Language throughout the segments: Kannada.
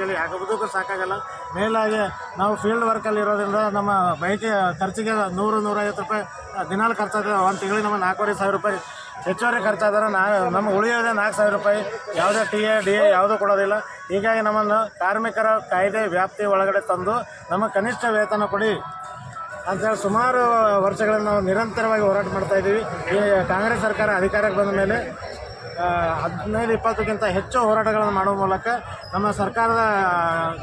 ಅಂತೇಳಿ ಆಗೋದಕ್ಕೂ ಸಾಕಾಗಲ್ಲ? ಮೇಲಾಗಿ ನಾವು ಫೀಲ್ಡ್ ವರ್ಕಲ್ಲಿ ಇರೋದ್ರಿಂದ ನಮ್ಮ ಬೈಕ್ ಖರ್ಚಿಗೆ ನೂರು, ನೂರೈವತ್ತು ರೂಪಾಯಿ ದಿನಾಲು ಖರ್ಚಾಗ್ತದೆ. ಒಂದು ತಿಂಗಳಿಗೆ ನಮ್ಮ ನಾಲ್ಕೂವರೆ ಸಾವಿರ ರೂಪಾಯಿ ಹೆಚ್ಚುವರಿ ಖರ್ಚಾದ್ರೆ ನಾ ನಮ್ಮ ಉಳಿಯೋದೇ ನಾಲ್ಕು ಸಾವಿರ ರೂಪಾಯಿ. ಯಾವುದೇ ಟಿ ಎ, ಡಿ ಎ ಯಾವುದೂ ಕೊಡೋದಿಲ್ಲ. ಹೀಗಾಗಿ ನಮ್ಮನ್ನು ಕಾರ್ಮಿಕರ ಕಾಯ್ದೆ ವ್ಯಾಪ್ತಿ ಒಳಗಡೆ ತಂದು ನಮ್ಮ ಕನಿಷ್ಠ ವೇತನ ಕೊಡಿ ಅಂತೇಳಿ ಸುಮಾರು ವರ್ಷಗಳನ್ನು ನಾವು ನಿರಂತರವಾಗಿ ಹೋರಾಟ ಮಾಡ್ತಾ ಇದ್ದೀವಿ. ಈ ಕಾಂಗ್ರೆಸ್ ಸರ್ಕಾರ ಅಧಿಕಾರಕ್ಕೆ ಬಂದ ಮೇಲೆ ಹದಿನೈದು, ಇಪ್ಪತ್ತಕ್ಕಿಂತ ಹೆಚ್ಚು ಹೋರಾಟಗಳನ್ನು ಮಾಡುವ ಮೂಲಕ ನಮ್ಮ ಸರ್ಕಾರದ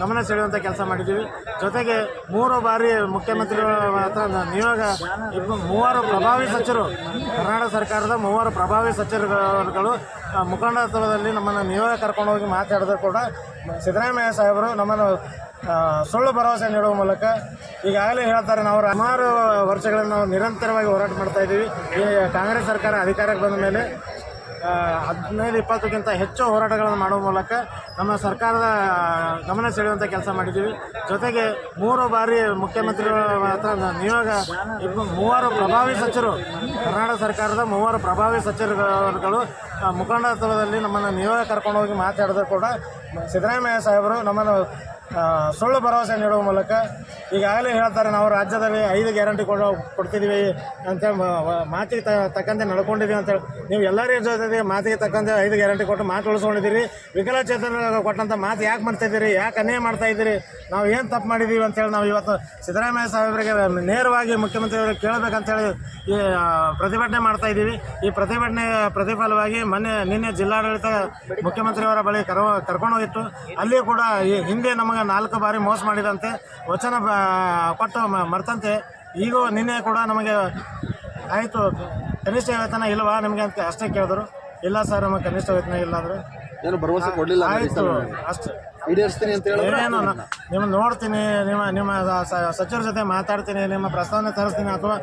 ಗಮನ ಸೆಳೆಯುವಂಥ ಕೆಲಸ ಮಾಡಿದ್ದೀವಿ. ಜೊತೆಗೆ ಮೂರು ಬಾರಿ ಮುಖ್ಯಮಂತ್ರಿಗಳ ಹತ್ರ ನಿಯೋಗ ಮೂವರು ಪ್ರಭಾವಿ ಸಚಿವರು, ಕರ್ನಾಟಕ ಸರ್ಕಾರದ ಮೂವರು ಪ್ರಭಾವಿ ಸಚಿವರುಗಳು ಮುಖಂಡತ್ವದಲ್ಲಿ ನಮ್ಮನ್ನು ನಿಯೋಗ ಕರ್ಕೊಂಡು ಹೋಗಿ ಮಾತಾಡಿದ್ರು ಕೂಡ ಸಿದ್ದರಾಮಯ್ಯ ಸಾಹೇಬರು ನಮ್ಮನ್ನು ಸುಳ್ಳು ಭರವಸೆ ನೀಡುವ ಮೂಲಕ ಈಗಾಗಲೇ ಹೇಳ್ತಾರೆ ನಾವು ಸುಮಾರು ವರ್ಷಗಳನ್ನು ನಾವು ನಿರಂತರವಾಗಿ ಹೋರಾಟ ಮಾಡ್ತಾ ಇದ್ದೀವಿ. ಈ ಕಾಂಗ್ರೆಸ್ ಸರ್ಕಾರ ಅಧಿಕಾರಕ್ಕೆ ಬಂದ ಮೇಲೆ ಹದಿನೈದು, ಇಪ್ಪತ್ತಕ್ಕಿಂತ ಹೆಚ್ಚು ಹೋರಾಟಗಳನ್ನು ಮಾಡುವ ಮೂಲಕ ನಮ್ಮ ಸರ್ಕಾರದ ಗಮನ ಸೆಳೆಯುವಂಥ ಕೆಲಸ ಮಾಡಿದ್ದೀವಿ. ಜೊತೆಗೆ ಮೂರು ಬಾರಿ ಮುಖ್ಯಮಂತ್ರಿಗಳ ಹತ್ರ ನಿಯೋಗ ಮೂವರು ಪ್ರಭಾವಿ ಸಚಿವರು, ಕರ್ನಾಟಕ ಸರ್ಕಾರದ ಮೂವರು ಪ್ರಭಾವಿ ಸಚಿವರುಗಳು ಮುಖಂಡತ್ವದಲ್ಲಿ ನಮ್ಮನ್ನು ನಿಯೋಗ ಕರ್ಕೊಂಡು ಹೋಗಿ ಮಾತಾಡಿದ್ರು ಕೂಡ ಸಿದ್ದರಾಮಯ್ಯ ಸಾಹೇಬರು ನಮ್ಮನ್ನು ಸುಳ್ಳು ಭರವಸೆ ನೀಡುವ ಮೂಲಕ ಈಗಾಗಲೇ ಹೇಳ್ತಾರೆ ನಾವು ರಾಜ್ಯದಲ್ಲಿ ಐದು ಗ್ಯಾರಂಟಿ ಕೊಡೋ ಕೊಡ್ತಿದ್ದೀವಿ ಅಂತೇಳಿ ಮಾತಿಗೆ ತ, ತಕ್ಕಂತೆ ನಡ್ಕೊಂಡಿದ್ದೀವಿ ಅಂತೇಳಿ ನೀವು ಎಲ್ಲರ ಜೊತೆ ಮಾತಿಗೆ ತಕ್ಕಂತೆ ಐದು ಗ್ಯಾರಂಟಿ ಕೊಟ್ಟು ಮಾತು ಉಳಿಸ್ಕೊಂಡಿದ್ದೀರಿ. ವಿಕಲಚೇತನ ಕೊಟ್ಟಂಥ ಮಾತು ಯಾಕೆ ಮಾಡ್ತಾಯಿದ್ದೀರಿ ಯಾಕೆ ಅನ್ಯಾಯ ಮಾಡ್ತಾ ಇದ್ದೀರಿ? ನಾವು ಏನು ತಪ್ಪು ಮಾಡಿದ್ದೀವಿ ಅಂತೇಳಿ ನಾವು ಇವತ್ತು ಸಿದ್ದರಾಮಯ್ಯ ಸಾಹೇಬರಿಗೆ ನೇರವಾಗಿ ಮುಖ್ಯಮಂತ್ರಿಯವರಿಗೆ ಕೇಳಬೇಕಂತೇಳಿ ಈ ಪ್ರತಿಭಟನೆ ಮಾಡ್ತಾ ಇದ್ದೀವಿ. ಈ ಪ್ರತಿಭಟನೆ ಪ್ರತಿಫಲವಾಗಿ ಮೊನ್ನೆ ನಿನ್ನೆ ಜಿಲ್ಲಾಡಳಿತ ಮುಖ್ಯಮಂತ್ರಿಯವರ ಬಳಿ ಕರ ಕರ್ಕೊಂಡು ಹೋಗಿತ್ತು. ಅಲ್ಲಿ ಕೂಡ ಈ ಹಿಂದೆ ನಮಗೆ ನಾಲ್ಕು ಬಾರಿ ಮೋಸ ಮಾಡಿದಂತೆ, ವಚನ ಕೊಟ್ಟು ಮರ್ತಂತೆ. ಈಗ ನಿನ್ನೆ ಕೂಡ ನಮಗೆ ಆಯಿತು. ಕನಿಷ್ಠ ವೇತನ ಇಲ್ವಾ ನಿಮಗೆ ಅಂತ ಅಷ್ಟೇ ಕೇಳಿದ್ರು. ಇಲ್ಲ ಸರ್ ನಮಗೆ ಕನಿಷ್ಠ ವೇತನ ಇಲ್ಲ ಅಂದ್ರೆ. ಏನು ಭರವಸೆ ಕೊಡಲಿಲ್ಲ ಆಯಿತು ಅಷ್ಟೇ. ಈಡೇರಿಸ್ತೀನಿ ಅಂತ ಹೇಳಿದ್ರೆ ಏನು ನಿಮ್ಮ ನೋಡ್ತೀನಿ ನಿಮ್ಮ ನಿಮ್ಮ ಸಚಿವರ ಜೊತೆ ಮಾತಾಡ್ತೀನಿ ನಿಮ್ಮ ಪ್ರಸ್ತಾವನೆ ತರಿಸ್ತೀನಿ ಅಥವಾ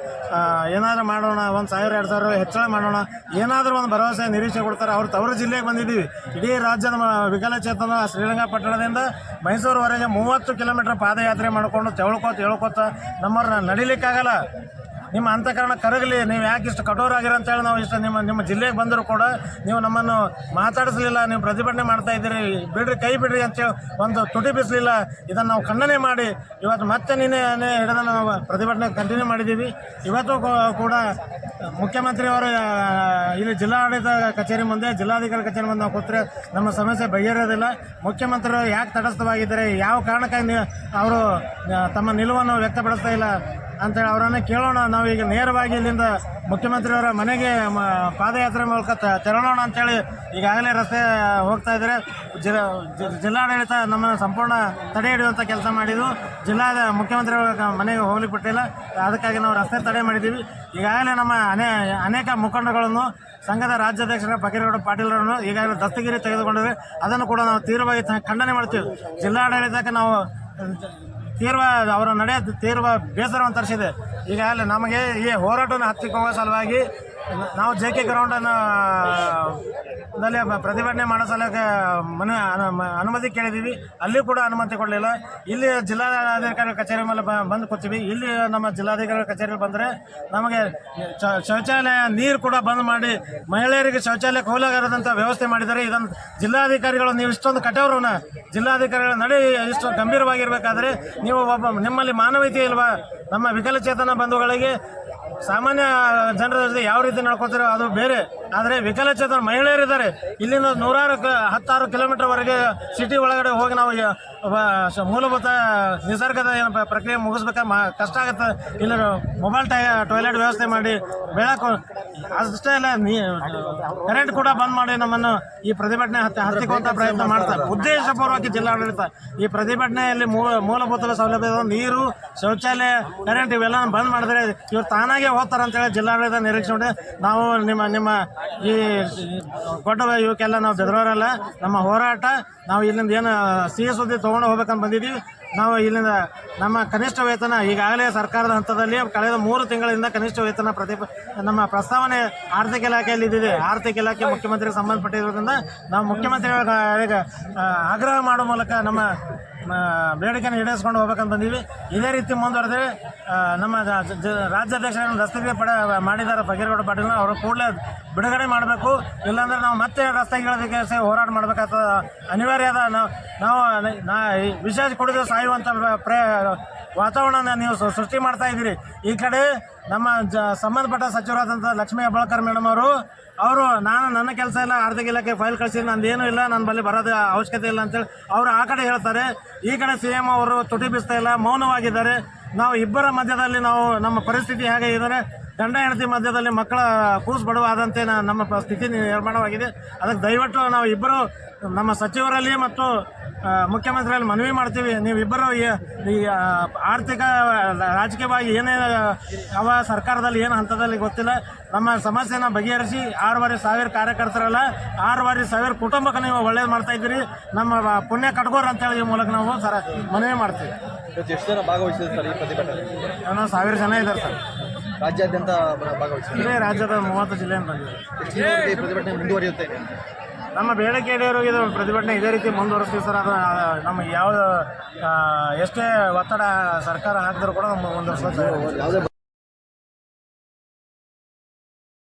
ಏನಾದರೂ ಮಾಡೋಣ ಒಂದು ಸಾವಿರ ಎರಡು ಸಾವಿರ ಹೆಚ್ಚಳ ಮಾಡೋಣ ಏನಾದರೂ ಒಂದು ಭರವಸೆ ನಿರೀಕ್ಷೆ ಕೊಡ್ತಾರೆ. ಅವ್ರು ತವರು ಜಿಲ್ಲೆಗೆ ಬಂದಿದ್ದೀವಿ. ಇಡೀ ರಾಜ್ಯದ ವಿಕಲಚೇತನ ಶ್ರೀರಂಗಪಟ್ಟಣದಿಂದ ಮೈಸೂರುವರೆಗೆ ಮೂವತ್ತು ಕಿಲೋಮೀಟರ್ ಪಾದಯಾತ್ರೆ ಮಾಡಿಕೊಂಡು ತೆಳ್ಕೋತ ಹೇಳ್ಕೋತ ನಮ್ಮವ್ರನ್ನ ನಡಿಲಿಕ್ಕಾಗಲ್ಲ. ನಿಮ್ಮ ಅಂತಃಕರಣ ಕರಗಲಿ, ನೀವು ಯಾಕೆ ಇಷ್ಟು ಕಠೋರ ಆಗಿರೋ ಅಂತೇಳಿ ನಾವು ಇಷ್ಟು ನಿಮ್ಮ ನಿಮ್ಮ ಜಿಲ್ಲೆಗೆ ಬಂದರೂ ಕೂಡ ನೀವು ನಮ್ಮನ್ನು ಮಾತಾಡಿಸಲಿಲ್ಲ, ನೀವು ಪ್ರತಿಭಟನೆ ಮಾಡ್ತಾ ಇದ್ದೀರಿ, ಬಿಡ್ರಿ, ಕೈ ಬಿಡ್ರಿ ಅಂತೇಳಿ ಒಂದು ತುಟಿ ಬಿಸಲಿಲ್ಲ. ಇದನ್ನು ನಾವು ಖಂಡನೆ ಮಾಡಿ, ಇವತ್ತು ಮತ್ತೆ ನಿನ್ನೆ ಹಿಡಿದ ನಾವು ಪ್ರತಿಭಟನೆ ಕಂಟಿನ್ಯೂ ಮಾಡಿದ್ದೀವಿ. ಇವತ್ತು ಕೂಡ ಮುಖ್ಯಮಂತ್ರಿಯವರು ಇಲ್ಲಿ ಜಿಲ್ಲಾಡಳಿತ ಕಚೇರಿ ಮುಂದೆ, ಜಿಲ್ಲಾಧಿಕಾರಿ ಕಚೇರಿ ಮುಂದೆ ನಾವು ಕೂತ್ರೆ ನಮ್ಮ ಸಮಸ್ಯೆ ಬಗೆಹರಿಯೋದಿಲ್ಲ. ಮುಖ್ಯಮಂತ್ರಿಯವರು ಯಾಕೆ ತಟಸ್ಥವಾಗಿದ್ದಾರೆ, ಯಾವ ಕಾರಣಕ್ಕಾಗಿ ಅವರು ತಮ್ಮ ನಿಲುವನ್ನು ವ್ಯಕ್ತಪಡಿಸ್ತಾ ಇಲ್ಲ ಅಂತೇಳಿ ಅವರನ್ನು ಕೇಳೋಣ. ನಾವು ಈಗ ನೇರವಾಗಿ ಇಲ್ಲಿಂದ ಮುಖ್ಯಮಂತ್ರಿಯವರ ಮನೆಗೆ ಪಾದಯಾತ್ರೆ ಮೂಲಕ ತೆರಳೋಣ ಅಂತೇಳಿ ಈಗಾಗಲೇ ರಸ್ತೆ ಹೋಗ್ತಾ ಇದ್ದಾರೆ. ಜಿಲ್ಲಾ ಜಿಲ್ಲಾಡಳಿತ ನಮ್ಮನ್ನು ಸಂಪೂರ್ಣ ತಡೆ ಹಿಡಿಯುವಂಥ ಕೆಲಸ ಮಾಡಿದ್ದು. ಜಿಲ್ಲಾ ಮುಖ್ಯಮಂತ್ರಿಗಳ ಕ- ಮನೆಗೆ ಹೋಗ್ಲಿಕ್ಕೆ ಬಿಟ್ಟಿಲ್ಲ ಅದಕ್ಕಾಗಿ ನಾವು ರಸ್ತೆ ತಡೆ ಮಾಡಿದ್ದೀವಿ. ಈಗಾಗಲೇ ನಮ್ಮ ಅನೇ, ಅನೇಕ ಮುಖಂಡಗಳನ್ನು, ಸಂಘದ ರಾಜ್ಯಾಧ್ಯಕ್ಷರ ಫಕೀರಗೌಡ ಪಾಟೀಲ್ರನ್ನು ಈಗಾಗಲೇ ದಸ್ತಗಿರಿ ತೆಗೆದುಕೊಂಡಿದ್ದಾರೆ ಅದನ್ನು ಕೂಡ ನಾವು ತೀವ್ರವಾಗಿ ಖಂಡನೆ ಮಾಡ್ತೀವಿ. ಜಿಲ್ಲಾಡಳಿತಕ್ಕೆ ನಾವು ತೀವ್ರ ಅವರ ನಡೆ ತೀರ್ವ ಬೇಸರವನ್ನು ತರಿಸಿದೆ. ಈಗಾಗಲೇ ನಮಗೆ ಈ ಹೋರಾಟವನ್ನು ಹತ್ತಿಕ್ಕುವ ಸಲುವಾಗಿ ನಾವು ಜೆ ಕೆ ಗ್ರೌಂಡನ್ನು ದಲ್ಲಿ ಪ್ರತಿಭಟನೆ ಮಾಡೋ ಸಲಕ್ಕೆ ಅನುಮತಿ ಕೇಳಿದ್ದೀವಿ ಅಲ್ಲಿ ಕೂಡ ಅನುಮತಿ ಕೊಡಲಿಲ್ಲ. ಇಲ್ಲಿ ಜಿಲ್ಲಾಧಿಕಾರಿ ಕಚೇರಿ ಮೇಲೆ ಬಂದು ಕೂತೀವಿ ಇಲ್ಲಿ ನಮ್ಮ ಜಿಲ್ಲಾಧಿಕಾರಿ ಕಚೇರಿ ಬಂದರೆ ನಮಗೆ ಶೌಚಾಲಯ ನೀರು ಕೂಡ ಬಂದ್ ಮಾಡಿ ಮಹಿಳೆಯರಿಗೆ ಶೌಚಾಲಯ ಹೋಗಲಾಗದಂಥ ವ್ಯವಸ್ಥೆ ಮಾಡಿದ್ದಾರೆ. ಇದನ್ನು ಜಿಲ್ಲಾಧಿಕಾರಿಗಳು, ನೀವು ಇಷ್ಟೊಂದು ಕಟ್ಟವ್ರನ್ನ ಜಿಲ್ಲಾಧಿಕಾರಿಗಳ ನಡೆ ಇಷ್ಟು ಗಂಭೀರವಾಗಿರ್ಬೇಕಾದ್ರೆ ನೀವು ಒಬ್ಬ, ನಿಮ್ಮಲ್ಲಿ ಮಾನವೀಯತೆ ಇಲ್ವಾ? ನಮ್ಮ ವಿಕಲಚೇತನ ಬಂಧುಗಳಿಗೆ ಸಾಮಾನ್ಯ ಜನರ ಜೊತೆ ಯಾವ ರೀತಿ ನಡ್ಕೊತಾರೋ ಅದು ಬೇರೆ. ಆದರೆ ವಿಕಲಚೇತನ ಮಹಿಳೆಯರಿದ್ದಾರೆ. ಇಲ್ಲಿಂದ ನೂರಾರು ಹತ್ತಾರು ಕಿಲೋಮೀಟರ್ವರೆಗೆ ಸಿಟಿ ಒಳಗಡೆ ಹೋಗಿ ನಾವು ಮೂಲಭೂತ ನಿಸರ್ಗದ ಏನು ಪ್ರಕ್ರಿಯೆ ಮುಗಿಸ್ಬೇಕಾ ಕಷ್ಟ ಆಗುತ್ತೆ. ಇಲ್ಲಿ ಮೊಬೈಲ್ ಟೈ ಟಾಯ್ಲೆಟ್ ವ್ಯವಸ್ಥೆ ಮಾಡಿ, ಬೆಳಕು, ಅಷ್ಟೇ ಅಲ್ಲ ಕರೆಂಟ್ ಕೂಡ ಬಂದ್ ಮಾಡಿ ನಮ್ಮನ್ನು ಈ ಪ್ರತಿಭಟನೆ ಹತ್ತಿ ಹತ್ತಿಕ್ಕುವಂಥ ಪ್ರಯತ್ನ ಮಾಡ್ತಾರೆ. ಉದ್ದೇಶಪೂರ್ವಕ ಜಿಲ್ಲಾಡಳಿತ ಈ ಪ್ರತಿಭಟನೆಯಲ್ಲಿ ಮೂಲಭೂತ ಸೌಲಭ್ಯ ನೀರು, ಶೌಚಾಲಯ, ಕರೆಂಟ್ ಇವೆಲ್ಲ ಬಂದ್ ಮಾಡಿದ್ರೆ ಇವ್ರು ತಾನಾಗೆ ಹೋಗ್ತಾರೆ ಅಂತೇಳಿ ಜಿಲ್ಲಾಡಳಿತ ನಿರೀಕ್ಷೆ ನಾವು ನಿಮ್ಮ ನಿಮ್ಮ ಈ ಕೊಟ್ಟದ ಇವಕ್ಕೆಲ್ಲ ನಾವು ಬೆದರೋರಲ್ಲ, ನಮ್ಮ ಹೋರಾಟ, ನಾವು ಇಲ್ಲಿಂದ ಏನು ಸಿಹಿ ಸುದ್ದಿ ತೊಗೊಂಡು ಹೋಗ್ಬೇಕಂತ ಬಂದಿದ್ದೀವಿ ನಾವು ಇಲ್ಲಿಂದ ನಮ್ಮ ಕನಿಷ್ಠ ವೇತನ ಈಗಾಗಲೇ ಸರ್ಕಾರದ ಹಂತದಲ್ಲಿ ಕಳೆದ ಮೂರು ತಿಂಗಳಿಂದ ಕನಿಷ್ಠ ವೇತನ ಪ್ರತಿ ನಮ್ಮ ಪ್ರಸ್ತಾವನೆ ಆರ್ಥಿಕ ಇಲಾಖೆಯಲ್ಲಿ ಇದ್ದಿದೆ. ಆರ್ಥಿಕ ಇಲಾಖೆ ಮುಖ್ಯಮಂತ್ರಿಗೆ ಸಂಬಂಧಪಟ್ಟಿರೋದ್ರಿಂದ ನಾವು ಮುಖ್ಯಮಂತ್ರಿಗಳಿಗೆ ಆಗ್ರಹ ಮಾಡುವ ಮೂಲಕ ನಮ್ಮ ಬೇಡಿಕೆಯನ್ನು ಈಡೇರಿಸ್ಕೊಂಡು ಹೋಗ್ಬೇಕಂತ ಬಂದೀವಿ ಇದೇ ರೀತಿ ಮುಂದುವರೆದ್ರೆ ನಮ್ಮ ರಾಜ್ಯಾಧ್ಯಕ್ಷರನ್ನು ದಸ್ತಗಿರಿ ಪಡ ಮಾಡಿದ್ದಾರೆ ಫಕೀರ್ಗೌಡ ಪಾಟೀಲ್ ಅವರು ಕೂಡಲೇ ಬಿಡುಗಡೆ ಮಾಡಬೇಕು. ಇಲ್ಲಾಂದ್ರೆ ನಾವು ಮತ್ತೆ ರಸ್ತೆಗಳಿಗೆ ಹೋರಾಟ ಮಾಡಬೇಕಾದ ಅನಿವಾರ್ಯ ಅದ. ನಾವು ನಾವು ವಿಶೇಷ ಕುಡಿದು ಸಾಯುವಂಥ ಪ್ರೇ ವಾತಾವರಣ ನೀವು ಸೃಷ್ಟಿ ಮಾಡ್ತಾ ಇದ್ದೀರಿ. ಈ ಕಡೆ ನಮ್ಮ ಜ ಸಂಬಂಧಪಟ್ಟ ಸಚಿವರಾದಂಥ ಲಕ್ಷ್ಮೀ ಹೆಬ್ಬಾಳ್ಕರ್ ಮೇಡಮ್ ಅವರು ಅವರು ನಾನು ನನ್ನ ಕೆಲಸ ಇಲ್ಲ ಆರ್ಥಿಕ ಇಲಾಖೆ ಫೈಲ್ ಕಳಿಸಿ ನಂದೇನು ಇಲ್ಲ, ನನ್ನ ಬಳಿ ಬರೋದು ಅವಶ್ಯಕತೆ ಇಲ್ಲ ಅಂತೇಳಿ ಅವರು ಆ ಕಡೆ ಹೇಳ್ತಾರೆ. ಈ ಕಡೆ ಸಿ ಎಂ ಅವರು ತುಟಿ ಬೀಸ್ತಾ ಇಲ್ಲ, ಮೌನವಾಗಿದ್ದಾರೆ. ನಾವು ಇಬ್ಬರ ಮಧ್ಯದಲ್ಲಿ ನಾವು ನಮ್ಮ ಪರಿಸ್ಥಿತಿ ಹೇಗೆ ಇದ್ದರೆ, ಗಂಡ ಹೆಂಡತಿ ಮಧ್ಯದಲ್ಲಿ ಮಕ್ಕಳ ಕೂಸು ಬಡವಾದಂತೆ ನಮ್ಮ ಸ್ಥಿತಿ ನಿರ್ಮಾಣವಾಗಿದೆ. ಅದಕ್ಕೆ ದಯವಿಟ್ಟು ನಾವು ಇಬ್ಬರು ನಮ್ಮ ಸಚಿವರಲ್ಲಿ ಮತ್ತು ಮುಖ್ಯಮಂತ್ರಿಯಲ್ಲಿ ಮನವಿ ಮಾಡ್ತೀವಿ. ನೀವಿಬ್ಬರು ಈ ಆರ್ಥಿಕ ರಾಜಕೀಯವಾಗಿ ಏನೇ ಅವ ಸರ್ಕಾರದಲ್ಲಿ ಏನು ಹಂತದಲ್ಲಿ ಗೊತ್ತಿಲ್ಲ. ನಮ್ಮ ಸಮಸ್ಯೆನ ಬಗೆಹರಿಸಿ ಆರೂವರೆ ಸಾವಿರ ಕಾರ್ಯಕರ್ತರಲ್ಲ ಆರೂವರೆ ಸಾವಿರ ಕುಟುಂಬಕ್ಕೆ ನೀವು ಒಳ್ಳೇದು ಮಾಡ್ತಾ ಇದ್ದೀರಿ. ನಮ್ಮ ಪುಣ್ಯ ಕಟ್ಕೋರ್ ಅಂತೇಳಿ ಈ ಮೂಲಕ ನಾವು ಸರ ಮನವಿ ಮಾಡ್ತೀವಿ. ಎಷ್ಟು ಜನ ಭಾಗವಹಿಸಿದ್ರು ಸರ್ ಈ ಪ್ರತಿಭಟನೆ? ಏನೋ ಸಾವಿರ ಜನ ಇದ್ದಾರೆ ಸರ್. ರಾಜ್ಯಾದ್ಯಂತ ಭಾಗವಹಿಸಿದ್ದಾರೆ ರಾಜ್ಯದ ಮೂವತ್ತು ಜಿಲ್ಲೆಯಿಂದ ಬಂದಿದೆ. ಪ್ರತಿಭಟನೆ ಮುಂದುವರಿಯುತ್ತೆ? ನಮ್ಮ ಬೇಡಿಕೆ ಇದು ಪ್ರತಿಭಟನೆ ಇದೇ ರೀತಿ ಮುಂದುವರಿಸ್ತೀವಿ ಸರ್. ಅದು ನಮ್ಮ ಯಾವ ಎಷ್ಟೇ ಒತ್ತಡ ಸರ್ಕಾರ ಹಾಕಿದ್ರು ಕೂಡ ನಮ್ಮ ಮುಂದುವರಿಸ್ತಾರೆ